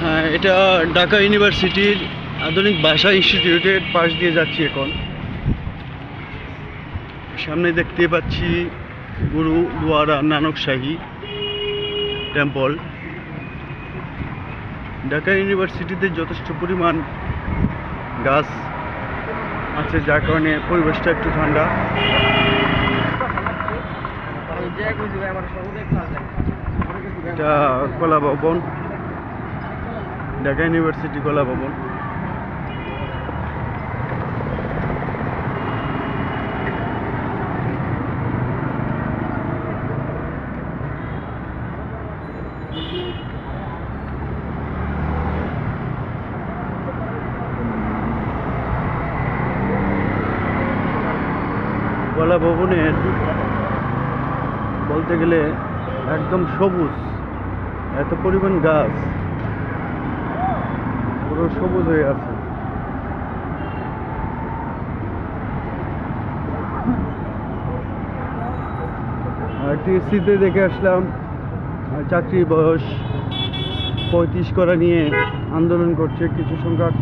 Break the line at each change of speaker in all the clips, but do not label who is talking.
হ্যাঁ এটা ঢাকা ইউনিভার্সিটির আধুনিক ভাষা ইনস্টিটিউটের পাশ দিয়ে যাচ্ছি এখন। সামনে দেখতে পাচ্ছি গুরু দুয়ারা নানক শাহী টেম্পল। ঢাকা ইউনিভার্সিটিতে যথেষ্ট পরিমাণ গাছ আছে, যার কারণে পরিবেশটা একটু ঠান্ডা। এটা কলা ভবন। ঢাকা ইউনিভার্সিটি কলা ভবন। কলা ভবনের বলতে গেলে একদম সবুজ এত পরিমাণ গাছ। পুরো সবুজ হয়ে আছে। টিএসসিতে দেখে আসলাম আহ, চাকরির বয়স পঁয়ত্রিশ করা নিয়ে আন্দোলন করছে কিছু সংখ্যক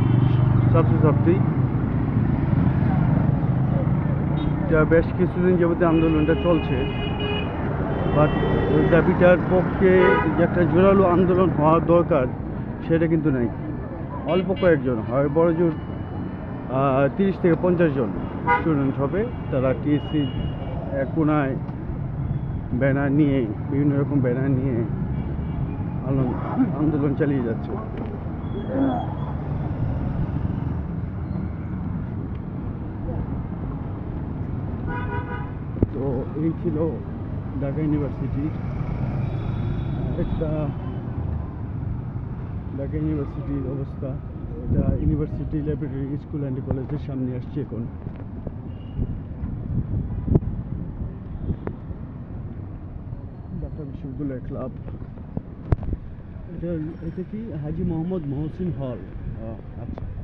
ছাত্রছাত্রী। যা বেশ কিছুদিন যাবতে আন্দোলনটা চলছে। বাট দাবিটার পক্ষে যে একটা জোরালো আন্দোলন হওয়া দরকার সেটা কিন্তু নাই। অল্প কয়েকজন হয়, বড় জোর তিরিশ থেকে পঞ্চাশ জন স্টুডেন্ট হবে। তারা টিএসসি কোনায় ব্যানার নিয়ে, বিভিন্ন রকম ব্যানার নিয়ে আন্দোলন চালিয়ে যাচ্ছে। তো এই ছিল ঢাকা ইউনিভার্সিটি একটা ঢাকা ইউনিভার্সিটির অবস্থা। এটা ইউনিভার্সিটি ল্যাবরেটরি স্কুল অ্যান্ড কলেজের সামনে আসছে এখন। ঢাকা বিশ্ববিদ্যালয় ক্লাব। এটা এটা কি? হাজি মোহাম্মদ মহসিন হল। আচ্ছা।